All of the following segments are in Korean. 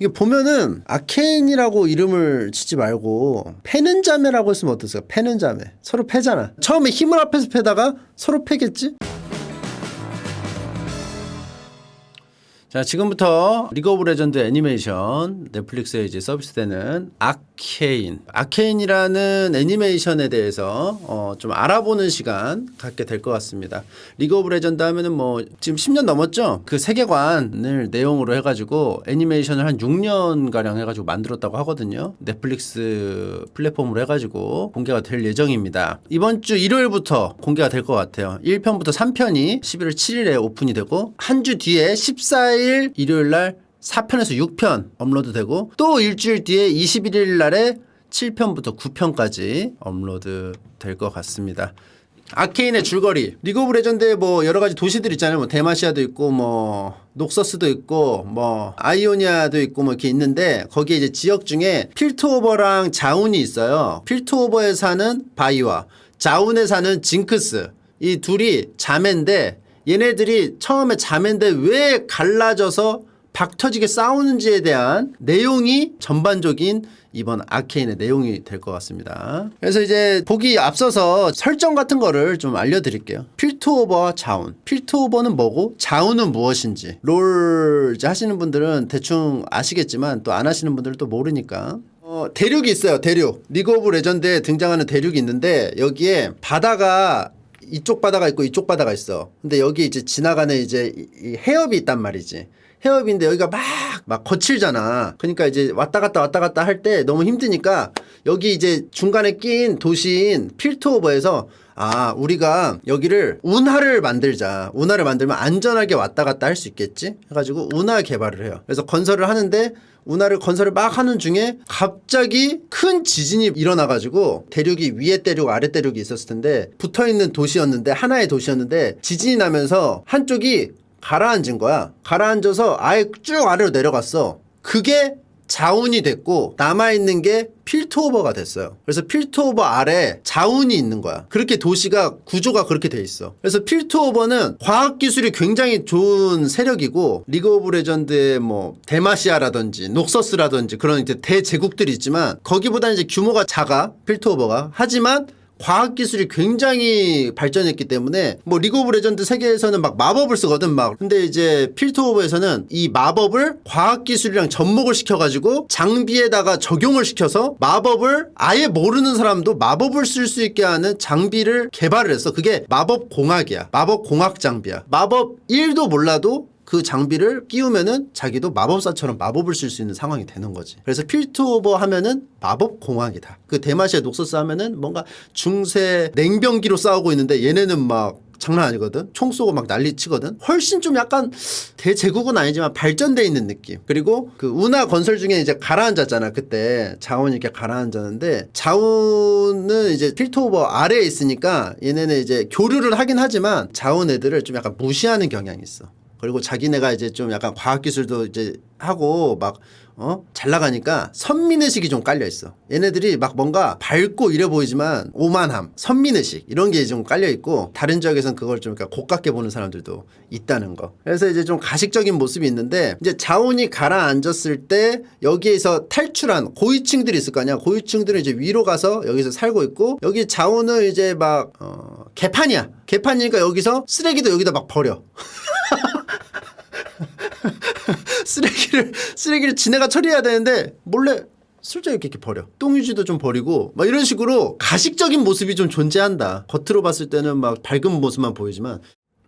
이게 보면은 아케인이라고 이름을 치지 말고 패는 자매라고 했으면 어땠어요? 패는 자매. 서로 패잖아. 처음에 힘을 합해서 패다가 서로 패겠지? 자, 지금부터 리그 오브 레전드 애니메이션 넷플릭스에 이제 서비스되는 아케인. 아케인이라는 애니메이션에 대해서 어, 좀 알아보는 시간 갖게 될 것 같습니다. 리그 오브 레전드 하면은 뭐 지금 10년 넘었죠? 그 세계관을 내용으로 해가지고 애니메이션을 한 6년 가량 해가지고 만들었다고 하거든요. 넷플릭스 플랫폼으로 해가지고 공개가 될 예정입니다. 이번 주 일요일부터 공개가 될 것 같아요. 1편부터 3편이 11월 7일에 오픈이 되고 한 주 뒤에 14일 일요일 날 4편에서 6편 업로드 되고 또 일주일 뒤에 21일 날에 7편부터 9편까지 업로드 될 것 같습니다. 아케인의 줄거리 리그 오브 레전드에 뭐 여러 가지 도시들 있잖아요. 뭐 데마시아도 있고 뭐 녹서스도 있고 뭐 아이오니아도 있고 뭐 이렇게 있는데 거기에 이제 지역 중에 필트오버랑 자운이 있어요. 필트오버에 사는 바이와 자운에 사는 징크스 이 둘이 자매인데 얘네들이 처음에 자매인데 왜 갈라져서 박터지게 싸우는지에 대한 내용이 전반적인 이번 아케인의 내용이 될 것 같습니다. 그래서 이제 보기 앞서서 설정 같은 거를 좀 알려드릴게요. 필트오버와 자운. 필트오버는 뭐고 자운은 무엇인지. 롤 하시는 분들은 대충 아시겠지만 또 안 하시는 분들은 또 모르니까. 어, 대륙이 있어요. 대륙. 리그 오브 레전드에 등장하는 대륙이 있는데 여기에 바다가 이쪽 바다가 있고 이쪽 바다가 있어. 근데 여기 이제 지나가는 이제 이- 이 해협이 있단 말이지. 해협인데 여기가 막, 막 거칠잖아. 그러니까 이제 왔다 갔다 왔다 갔다 할 때 너무 힘드니까 여기 이제 중간에 낀 도시인 필트오버에서 아, 우리가 여기를 운하를 만들자. 운하를 만들면 안전하게 왔다 갔다 할 수 있겠지? 해가지고 운하 개발을 해요. 그래서 건설을 하는데 운하를 건설을 막 하는 중에 갑자기 큰 지진이 일어나가지고 대륙이 위에 대륙 아래 대륙이 있었을 텐데 붙어 있는 도시였는데 하나의 도시였는데 지진이 나면서 한쪽이 가라앉은 거야. 가라앉아서 아예 쭉 아래로 내려갔어. 그게 자운이 됐고 남아있는 게 필트오버가 됐어요. 그래서 필트오버 아래 자운이 있는 거야. 그렇게 도시가 구조가 그렇게 돼 있어. 그래서 필트오버는 과학 기술이 굉장히 좋은 세력이고 리그 오브 레전드의 뭐 데마시아라든지 녹서스라든지 그런 이제 대제국들이 있지만 거기보다는 이제 규모가 작아 필트오버가 하지만 과학 기술이 굉장히 발전했기 때문에 뭐 리그 오브 레전드 세계에서는 막 마법을 쓰거든 막. 근데 이제 필터 오브에서는 이 마법을 과학 기술이랑 접목을 시켜 가지고 장비에다가 적용을 시켜서 마법을 아예 모르는 사람도 마법을 쓸 수 있게 하는 장비를 개발을 했어. 그게 마법 공학이야. 마법 공학 장비야. 마법 1도 몰라도 그 장비를 끼우면은 자기도 마법사처럼 마법을 쓸 수 있는 상황이 되는 거지. 그래서 필트오버 하면은 마법 공학이다. 그 대마시아 녹서스 하면은 뭔가 중세 냉병기로 싸우고 있는데 얘네는 막 장난 아니거든. 총 쏘고 막 난리 치거든. 훨씬 좀 약간 대제국은 아니지만 발전돼 있는 느낌. 그리고 그 운하 건설 중에 이제 가라앉았잖아. 그때 자원이 이렇게 가라앉았는데 자원은 이제 필터오버 아래에 있으니까 얘네는 이제 교류를 하긴 하지만 자원 애들을 좀 약간 무시하는 경향이 있어. 그리고 자기네가 이제 좀 약간 과학기술도 이제 하고 막, 어? 잘 나가니까 선민의식이 좀 깔려 있어. 얘네들이 막 뭔가 밝고 이래 보이지만 오만함, 선민의식 이런 게 좀 깔려 있고 다른 지역에선 그걸 좀 그러니까 고깝게 보는 사람들도 있다는 거. 그래서 이제 좀 가식적인 모습이 있는데 이제 자원이 가라앉았을 때 여기에서 탈출한 고위층들이 있을 거 아니야. 고위층들은 이제 위로 가서 여기서 살고 있고 여기 자원은 이제 막, 어, 개판이야. 개판이니까 여기서 쓰레기도 여기다 막 버려. 쓰레기를 쓰레기를 지네가 처리해야 되는데 몰래 슬쩍 이렇게, 이렇게 버려. 똥유지도 좀 버리고 막 이런 식으로 가식적인 모습이 좀 존재한다. 겉으로 봤을 때는 막 밝은 모습만 보이지만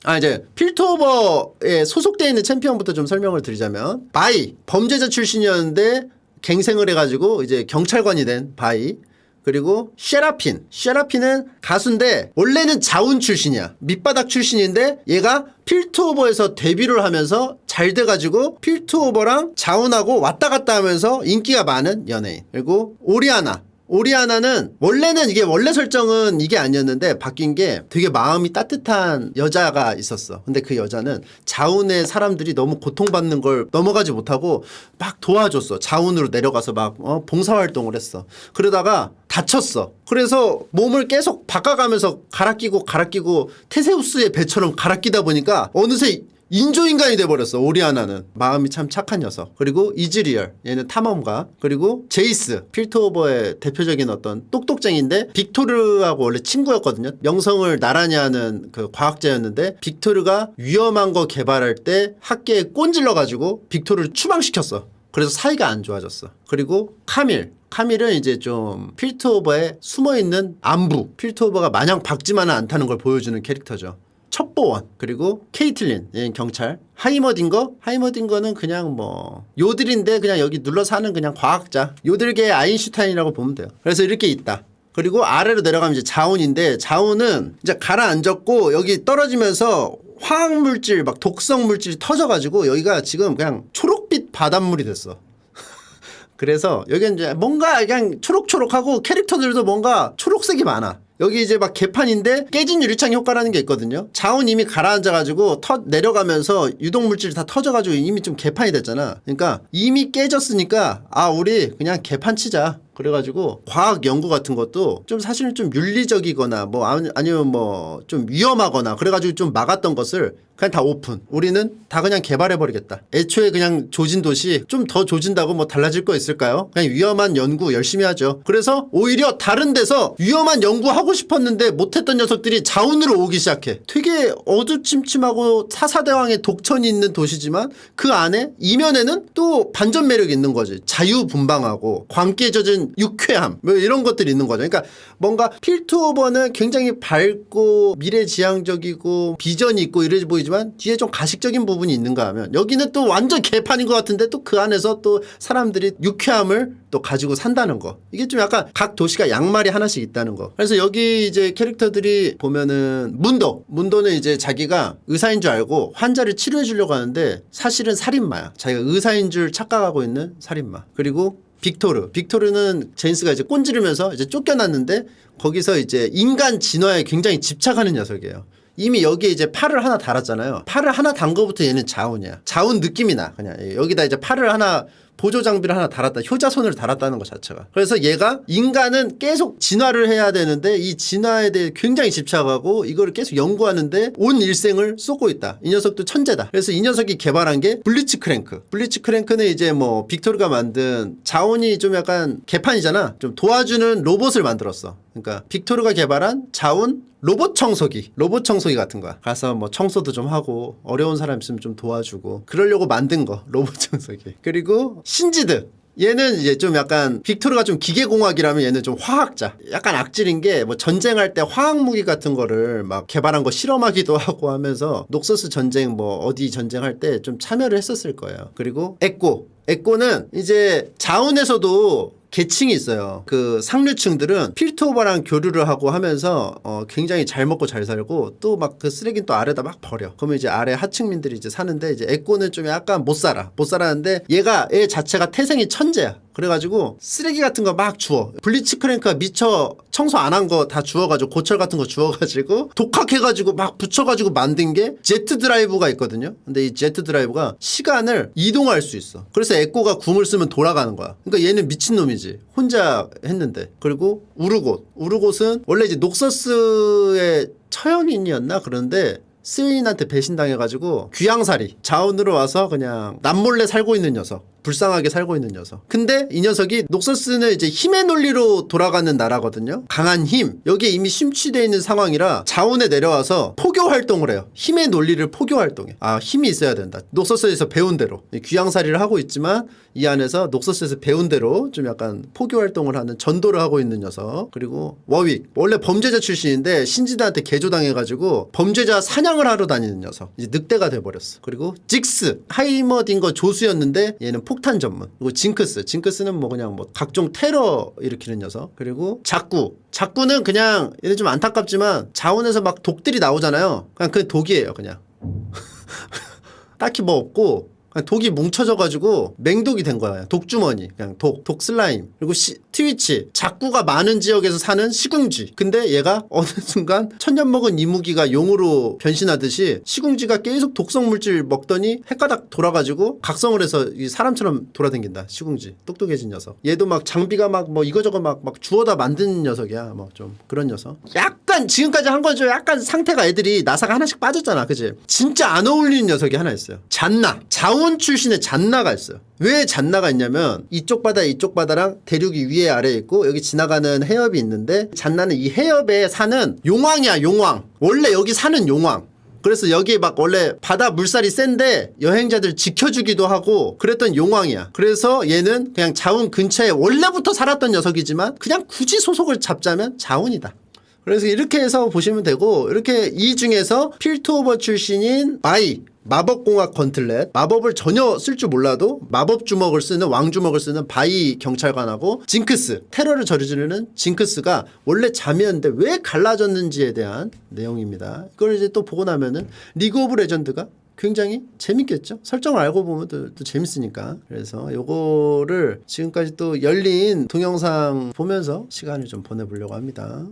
아 이제 필터오버에 소속되어 있는 챔피언부터 좀 설명을 드리자면 바이 범죄자 출신이었는데 갱생을 해가지고 이제 경찰관이 된 바이 그리고 셰라핀. 셰라핀은 가수인데 원래는 자운 출신이야. 밑바닥 출신인데 얘가 필트오버에서 데뷔를 하면서 잘 돼가지고 필트오버랑 자운하고 왔다 갔다 하면서 인기가 많은 연예인. 그리고 오리아나. 오리아나는 원래는 이게 원래 설정은 이게 아니었는데 바뀐 게 되게 마음이 따뜻한 여자가 있었어. 근데 그 여자는 자운의 사람들이 너무 고통받는 걸 넘어가지 못하고 막 도와줬어. 자운으로 내려가서 막 어, 봉사활동을 했어. 그러다가 다쳤어. 그래서 몸을 계속 바꿔가면서 갈아 끼고 갈아 끼고 테세우스의 배처럼 갈아 끼다 보니까 어느새 인조인간이 돼버렸어 오리아나는. 마음이 참 착한 녀석. 그리고 이즈리얼 얘는 탐험가. 그리고 제이스 필터오버의 대표적인 어떤 똑똑쟁인데 빅토르하고 원래 친구였거든요. 명성을 나란히 하는 그 과학자였는데 빅토르가 위험한 거 개발할 때 학계에 꼰질러 가지고 빅토르를 추방시켰어. 그래서 사이가 안 좋아졌어. 그리고 카밀. 카밀은 이제 좀 필터오버에 숨어있는 안부. 필터오버가 마냥 박지만은 않다는 걸 보여주는 캐릭터죠 첩보원 그리고 케이틀린 얘는 경찰. 하이머딩거? 하이머딩거는 그냥 뭐 요들인데 그냥 여기 눌러 사는 그냥 과학자. 요들계의 아인슈타인이라고 보면 돼요. 그래서 이렇게 있다. 그리고 아래로 내려가면 이제 자운인데 자운은 이제 가라앉았고 여기 떨어지면서 화학 물질 막 독성 물질이 터져가지고 여기가 지금 그냥 초록빛 바닷물이 됐어. 그래서 여기는 이제 뭔가 그냥 초록초록하고 캐릭터들도 뭔가 초록색이 많아. 여기 이제 막 개판인데 깨진 유리창 효과라는 게 있거든요. 자원 이미 가라앉아가지고 터 내려가면서 유독 물질이 다 터져가지고 이미 좀 개판이 됐잖아. 그러니까 이미 깨졌으니까 아 우리 그냥 개판 치자. 그래가지고 과학 연구 같은 것도 좀 사실은 좀 윤리적이거나 뭐 아니- 아니 면 뭐 좀 위험하거나 그래가지고 좀 막았던 것을 그냥 다 오픈. 우리는 다 그냥 개발해버리겠다. 애초에 그냥 조진 도시 좀 더 조진다고 뭐 달라질 거 있을까요? 그냥 위험한 연구 열심히 하죠. 그래서 오히려 다른 데서 위험한 연구 하고 싶었는데 못했던 녀석들이 자운으로 오기 시작해. 되게 어두침침하고 사사대왕의 독천이 있는 도시지만 그 안에 이면에는 또 반전 매력이 있는 거지. 자유분방하고 광기에 젖은 유쾌함 뭐 이런 것들이 있는 거죠. 그러니까 뭔가 필투오버는 굉장히 밝고 미래지향적이고 비전이 있고 이래 보이지만 뒤에 좀 가식적인 부분이 있는가 하면 여기는 또 완전 개판인 것 같은데 또 그 안에서 또 사람들이 유쾌함을 또 가지고 산다는 거. 이게 좀 약간 각 도시가 양말이 하나씩 있다는 거. 그래서 여기 이제 캐릭터들이 보면은 문도 문도는 이제 자기가 의사인 줄 알고 환자를 치료해 주려고 하는데 사실은 살인마야. 자기가 의사인 줄 착각하고 있는 살인마. 그리고 빅토르. 빅토르는 제인스가 이제 꼰지르면서 이제 쫓겨났는데 거기서 이제 인간 진화에 굉장히 집착하는 녀석이에요. 이미 여기에 이제 팔을 하나 달았잖아요. 팔을 하나 단 거부터 얘는 자운이야. 자운 느낌이 나. 그냥 여기다 이제 팔을 하나 보조 장비를 하나 달았다. 효자손을 달았다는 것 자체가. 그래서 얘가 인간은 계속 진화를 해야 되는데 이 진화에 대해 굉장히 집착하고 이거를 계속 연구하는데 온 일생을 쏟고 있다. 이 녀석도 천재다. 그래서 이 녀석이 개발한 게 블리츠 크랭크. 블리츠 크랭크는 이제 뭐 빅토르가 만든 자원이 좀 약간 개판이잖아. 좀 도와주는 로봇을 만들었어. 그러니까 빅토르가 개발한 자원 로봇 청소기, 로봇 청소기 같은 거야. 가서 뭐 청소도 좀 하고 어려운 사람 있으면 좀 도와주고 그러려고 만든 거 로봇 청소기. 그리고 신지드. 얘는 이제 좀 약간 빅토르가 좀 기계공학이라면 얘는 좀 화학자. 약간 악질인 게 뭐 전쟁할 때 화학 무기 같은 거를 막 개발한 거 실험하기도 하고 하면서 녹서스 전쟁 뭐 어디 전쟁할 때 좀 참여를 했었을 거예요. 그리고 에꼬. 에꼬는 이제 자운에서도 계층이 있어요. 그 상류층들은 필토버랑 교류를 하고 하면서 어 굉장히 잘 먹고 잘 살고 또 막 그 쓰레기는 또 아래다 막 버려. 그러면 이제 아래 하층민들이 이제 사는데 이제 에꼬는 좀 약간 못 살아. 못 살았는데 얘가 얘 자체가 태생이 천재야. 그래가지고 쓰레기 같은 거 막 주워. 블리츠 크랭크가 미처 청소 안 한 거 다 주워가지고 고철 같은 거 주워가지고 독학해가지고 막 붙여가지고 만든 게 제트 드라이브가 있거든요. 근데 이 제트 드라이브가 시간을 이동할 수 있어. 그래서 에코가 궁을 쓰면 돌아가는 거야. 그러니까 얘는 미친 놈이지. 혼자 했는데. 그리고 우르곳. 우르곳은 원래 이제 녹서스의 처형인이었나 그런데 스웨인한테 배신당해가지고 귀양살이 자원으로 와서 그냥 남몰래 살고 있는 녀석 불쌍하게 살고 있는 녀석. 근데 이 녀석이 녹서스는 이제 힘의 논리로 돌아가는 나라거든요. 강한 힘. 여기에 이미 심취되어 있는 상황이라 자원에 내려와서 포교 활동을 해요. 힘의 논리를 포교 활동해. 아 힘이 있어야 된다. 녹서스에서 배운 대로. 귀양살이를 하고 있지만 이 안에서 녹서스에서 배운 대로 좀 약간 포교 활동을 하는 전도를 하고 있는 녀석. 그리고 워윅. 원래 범죄자 출신인데 신지드한테 개조당해가지고 범죄자 사냥을 하러 다니는 녀석. 이제 늑대가 돼버렸어. 그리고 직스. 하이머딩거 조수였는데 얘는 폭탄 전문. 그리고 징크스. 징크스는 뭐 그냥 뭐 각종 테러 일으키는 녀석. 그리고 작구. 작구는 그냥 얘는 좀 안타깝지만 자원에서 막 독들이 나오잖아요. 그냥 그 독이에요 그냥. 딱히 뭐 없고 독이 뭉쳐져가지고 맹독이 된 거야. 독주머니, 그냥 독, 독 슬라임. 그리고 시, 트위치, 작구가 많은 지역에서 사는 시궁쥐. 근데 얘가 어느 순간 천년 먹은 이무기가 용으로 변신하듯이 시궁쥐가 계속 독성 물질 먹더니 헷가닥 돌아가지고 각성을 해서 이 사람처럼 돌아다닌다. 시궁쥐, 똑똑해진 녀석. 얘도 막 장비가 막 뭐 이거저거 막 막 주워다 만든 녀석이야. 뭐 좀 그런 녀석. 약간 지금까지 한 거죠. 약간 상태가 애들이 나사가 하나씩 빠졌잖아. 그지? 진짜 안 어울리는 녀석이 하나 있어요. 잔나. 자원 출신의 잔나가 있어요. 왜 잔나가 있냐면 이쪽 바다 이쪽 바다랑 대륙이 위에 아래에 있고 여기 지나가는 해협이 있는데 잔나는 이 해협에 사는 용왕이야 용왕 원래 여기 사는 용왕 그래서 여기 막 원래 바다 물살이 센데 여행자들 지켜주기도 하고 그랬던 용왕이야. 그래서 얘는 그냥 자운 근처에 원래부터 살았던 녀석이지만 그냥 굳이 소속을 잡자면 자운이다. 그래서 이렇게 해서 보시면 되고 이렇게 이 중에서 필투오버 출신인 바이 마법공학 건틀렛 마법을 전혀 쓸 줄 몰라도 마법 주먹을 쓰는 왕주먹을 쓰는 바이 경찰관하고 징크스 테러를 저지르는 징크스가 원래 자매였는데 왜 갈라졌는지에 대한 내용입니다. 이걸 이제 또 보고 나면은 리그 오브 레전드가 굉장히 재밌겠죠. 설정을 알고 보면 또, 또 재밌으니까. 그래서 요거를 지금까지 또 열린 동영상 보면서 시간을 좀 보내보려고 합니다.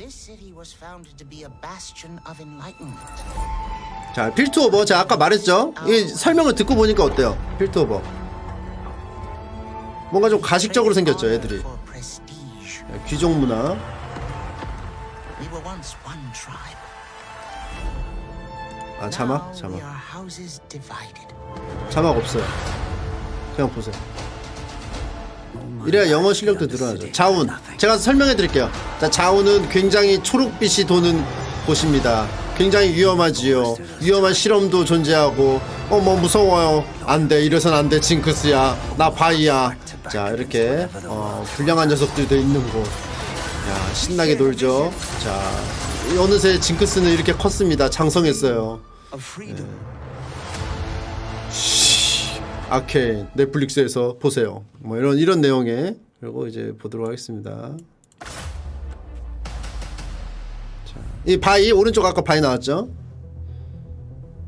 This city was founded to be a bastion of enlightenment. 자, 필투오버. 제가 아까 말했죠? 이 설명을 듣고 보니까 어때요? 필투오버. 뭔가 좀 가식적으로 생겼죠, 애들이. For prestige. 귀족 문화. We were once one tribe. 아, 자막? 자막. are houses divided. 자막 없어요. 그냥 보세요. 이래야 영어 실력도 늘어나죠. 자운. 제가 설명해 드릴게요. 자, 자운은 굉장히 초록빛이 도는 곳입니다. 굉장히 위험하지요. 위험한 실험도 존재하고, 어, 뭐 무서워요. 안 돼. 이래선 안 돼. 징크스야. 나 바이야. 자, 이렇게, 어, 불량한 녀석들도 있는 곳. 야, 신나게 놀죠. 자, 어느새 징크스는 이렇게 컸습니다. 장성했어요. Freedom. 아케인 넷플릭스에서 보세요. 뭐 이런 이런 내용의 그리고 이제 보도록 하겠습니다. 자, 이 바이 오른쪽 아까 바이 나왔죠?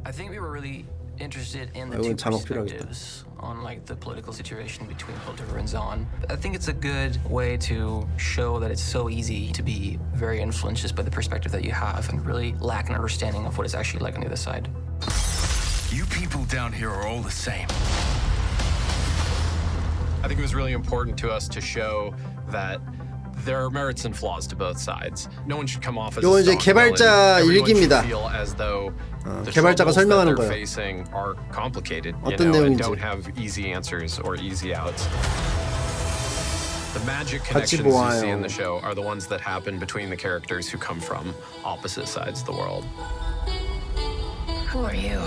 I think we were really interested in the 이건 two 자막 필요하겠다. perspectives on like the political situation between Piltover and Zon. I think it's a good way to show that it's so easy to be very influenced just by the perspective that you have and really lack an understanding of what it's actually like on the other side. You people down here are all the same. I think it was really important to us to show that there are merits and flaws to both sides. No one should come off as 요건 a 이제 staunch 개발자 villain. Everyone 일기입니다. should feel as though the 개발자가 struggles that 설명하는 they're 거예요. facing are complicated, you 어떤 know, and 내용인지. don't have easy answers or easy outs. The magic 같이 connections you see 보아요. in the show are the ones that happen between the characters who come from opposite sides of the world. Who are you?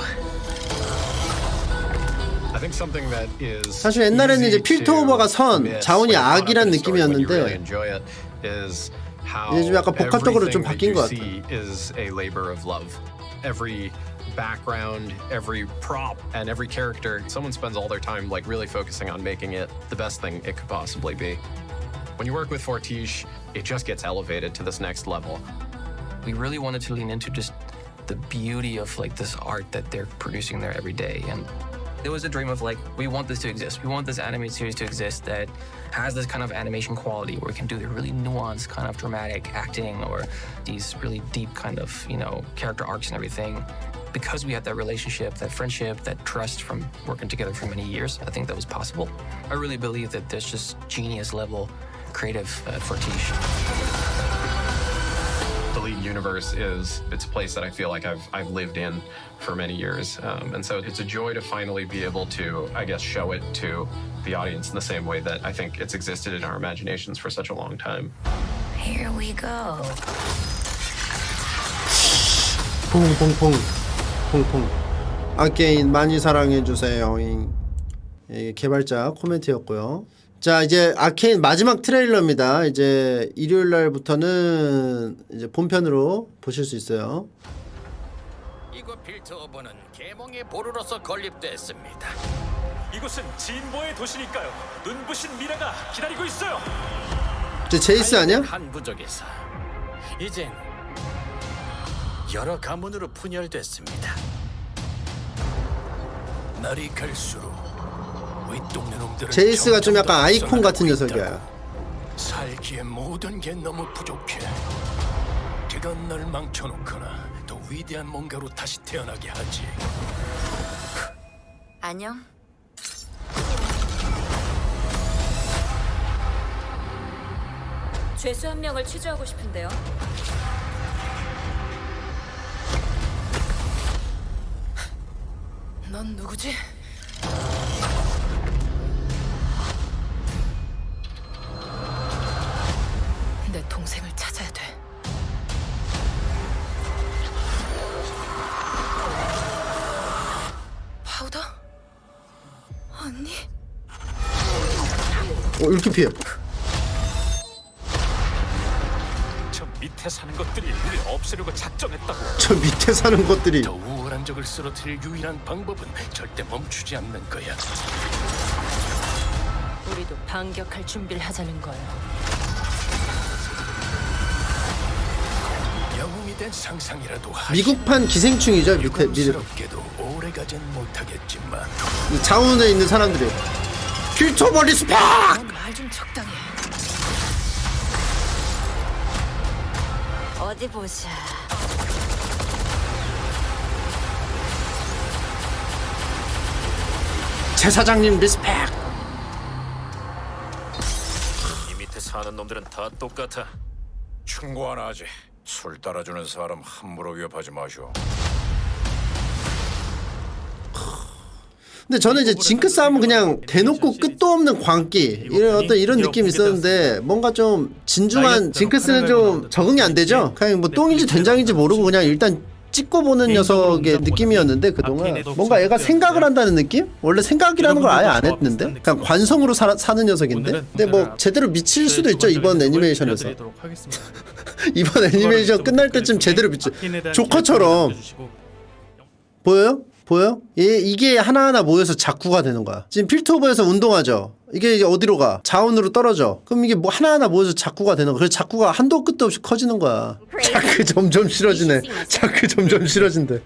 사실 옛날에는 easy 이제 필터오버가 to 선, miss 자원이 when you're caught up 악이란 in the story, when you 느낌이었는데 really enjoy it, is how 이제 좀 약간 복합적으로 좀 everything 바뀐 that 것 you see is a labor of love. Every background, every prop, and every character, someone spends all their time like really focusing on making it the best thing it could possibly be. When you work with Fortiche, it just gets elevated to this next level. We really wanted to lean into just the beauty of like this art that they're producing there every day and it was a dream of like we want this to exist. We want this animated series to exist that has this kind of animation quality where we can do the really nuanced kind of dramatic acting or these really deep kind of you know character arcs and everything. Because we had that relationship that friendship that trust from working together for many years i think that was possible. I really believe that there's just genius level creative uh, universe is it's a place that I feel like I've I've lived in for many years, um, and so it's a joy to finally be able to I guess show it to the audience in the same way that I think it's existed in our imaginations for such a long time. Here we go. 퐁퐁퐁 퐁퐁 아게인 많이 사랑해 주세요. 이 개발자 코멘트였고요. 자 이제 아케인 마지막 트레일러입니다. 이제 일요일 날부터는 이제 본편으로 보실 수 있어요. 이곳 필터 오버는 계몽의 보루로서 건립됐습니다. 이곳은 진보의 도시니까요. 눈부신 미래가 기다리고 있어요. 저 제이스 아니야? 한 부족에서 이젠 여러 가문으로 분열됐습니다. 날이 갈수록 제이스가 좀 약간 아이콘 같은 녀석이야. 살기에 모든 게 너무 부족해. 그건 널 망쳐놓거나 더 위대한 뭔가로 다시 태어나게 하지. 안녕. 죄수 한 명을 취조하고 싶은데요. 넌 누구지? 동생을 찾아야 돼. 파우더? 언니? 어 이렇게 피해 저 밑에 사는 것들이 우리 없애려고 작정했다고. 저 밑에 사는 것들이 더 우월한 적을 쓰러뜨릴 유일한 방법은 절대 멈추지 않는 거야. 우리도 반격할 준비를 하자는 거예 미국판 기생충이죠 유감스럽게도 오래가진 못하겠지만 자운에 있는 사람들이 필터버리 스파 말좀 적당히. 어디 보자. 제 사장님 리스펙 이 밑에 사는 놈들은 다 똑같아. 충고 하나 하지. 술 따라주는 사람 함부로 위협하지 마시오. 근데 저는 이제 징크스 하면 그냥 대놓고 끝도 없는 광기 이런 어떤 이런 느낌이 있었는데 뭔가 좀 진중한 징크스는 좀 적응이 안 되죠? 그냥 뭐 똥인지 된장인지 모르고 그냥 일단 찍고 보는 녀석의 느낌이었는데 그동안 뭔가 얘가 생각을 한다는 느낌? 원래 생각이라는 걸 아예 안 했는데 그냥 관성으로 사, 사는 녀석인데? 근데 뭐 제대로 미칠 수도 있죠 이번 애니메이션에서. 이번 애니메이션 끝날 때쯤 제대로 미칠 조커처럼. 보여요? 보여? 예, 이게 하나하나 모여서 자쿠가 되는 거야. 지금 필터오버에서 운동하죠. 이게 이제 어디로 가? 자원으로 떨어져. 그럼 이게 뭐 하나하나 모여서 자쿠가 되는 거야. 그래서 자쿠가 한도 끝도 없이 커지는 거야. 자크 점점 싫어지네. 자크 점점 싫어진대.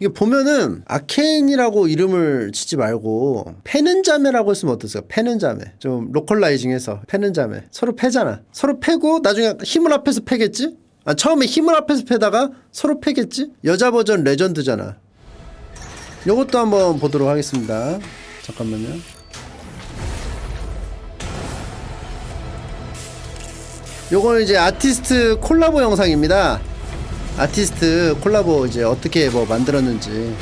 이게 보면은 아케인이라고 이름을 치지 말고 패는 자매라고 했으면 어떠세요? 패는 자매 좀 로컬라이징해서 패는 자매 서로 패잖아 서로 패고 나중에 힘을 합해서 패겠지? 아 처음에 힘을 합해서 패다가 서로 패겠지? 여자 버전 레전드잖아 요것도 한번 보도록 하겠습니다. 잠깐만요. 요거는 이제 아티스트 콜라보 영상입니다. 아티스트 콜라보 이제 어떻게 뭐 만들었는지.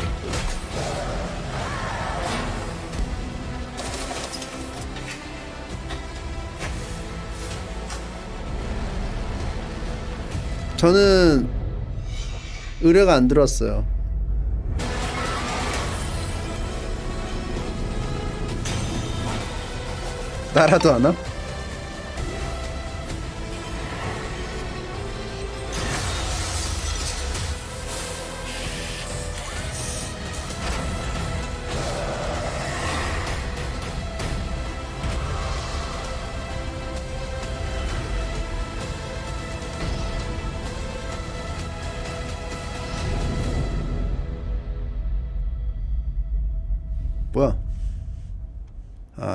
저는 의뢰가 안 들어왔어요. 나라도 안 와?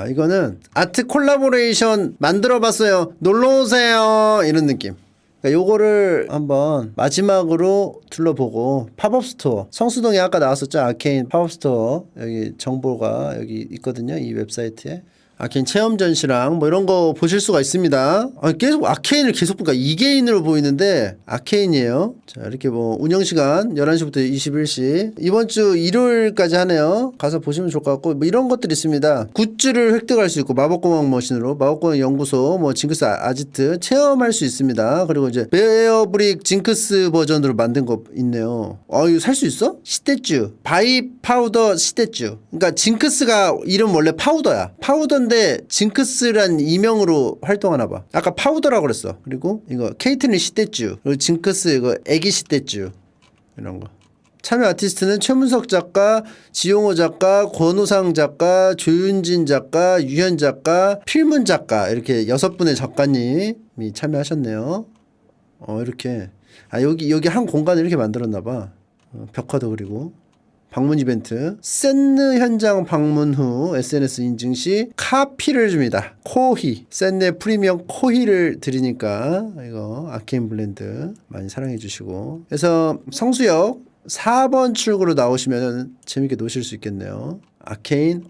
아 이거는 아트 콜라보레이션 만들어봤어요. 놀러 오세요. 이런 느낌. 그러니까 요거를 한번 마지막으로 둘러보고 팝업 스토어. 성수동에 아까 나왔었죠? 아케인 팝업 스토어. 여기 정보가 여기 있거든요. 이 웹사이트에 아케인 체험 전시랑 뭐 이런 거 보실 수가 있습니다. 아, 계속 아케인을 계속 보니까 이게인으로 보이는데 아케인이에요. 자, 이렇게 뭐 운영 시간 11시부터 21시. 이번 주 일요일까지 하네요. 가서 보시면 좋을 것 같고 뭐 이런 것들이 있습니다. 굿즈를 획득할 수 있고 마법공학 머신으로 마법공학 연구소 뭐 징크스 아- 아지트 체험할 수 있습니다. 그리고 이제 베어브릭 징크스 버전으로 만든 거 있네요. 어, 이거 살 수 있어? 시대쭈. 바이 파우더 시대쭈. 그러니까 징크스가 이름 원래 파우더야. 파우더 인데 징크스란 이명으로 활동하나 봐. 아까 파우더라고 그랬어. 그리고 이거 케이트린 시대쭈. 그리고 징크스 이거 애기 시대쭈. 이런 거. 참여 아티스트는 최문석 작가, 지용호 작가, 권호상 작가, 조윤진 작가, 유현 작가, 필문 작가 이렇게 여섯 분의 작가님이 참여하셨네요. 어 이렇게 아 여기 여기 한 공간을 이렇게 만들었나 봐. 어, 벽화도 그리고 방문 이벤트 샌느 현장 방문 후 SNS 인증 시 카피를 줍니다. 코히 샌네 프리미엄 코히를 드리니까 이거 아케인 블렌드 많이 사랑해 주시고 그래서 성수역 4번 출구로 나오시면 재밌게 노실 수 있겠네요. 아케인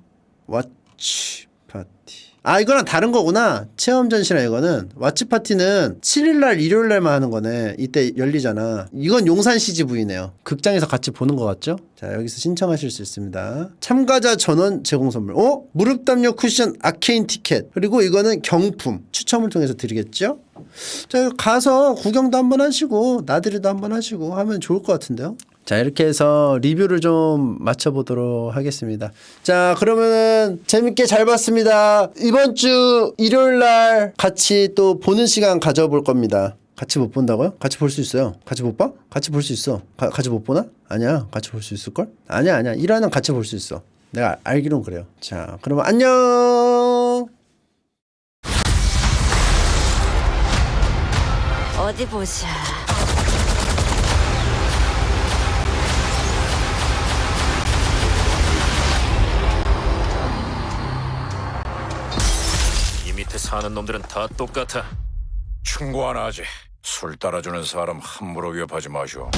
왓치 파티. 아 이거랑 다른 거구나. 체험 전시나 이거는 왓치 파티는 7일날 일요일날만 하는 거네. 이때 열리잖아. 이건 용산 CGV네요. 극장에서 같이 보는 거 같죠? 자 여기서 신청하실 수 있습니다. 참가자 전원 제공 선물. 어? 무릎 담요 쿠션 아케인 티켓. 그리고 이거는 경품 추첨을 통해서 드리겠죠? 자 가서 구경도 한번 하시고 나들이도 한번 하시고 하면 좋을 것 같은데요. 자 이렇게 해서 리뷰를 좀 맞춰보도록 하겠습니다. 자 그러면은 재밌게 잘 봤습니다. 이번 주 일요일 날 같이 또 보는 시간 가져볼 겁니다. 같이 못 본다고요? 같이 볼 수 있어요. 같이 못 봐? 같이 볼 수 있어. 가- 같이 못 보나? 아니야. 같이 볼 수 있을 걸? 아니야 아니야. 일화는 같이 볼 수 있어. 내가 알- 알기론 그래요. 자 그러면 안녕. 어디 보자. 사는 놈들은 다 똑같아. 충고 하나 하지. 술 따라주는 사람 함부로 위협하지 마시오.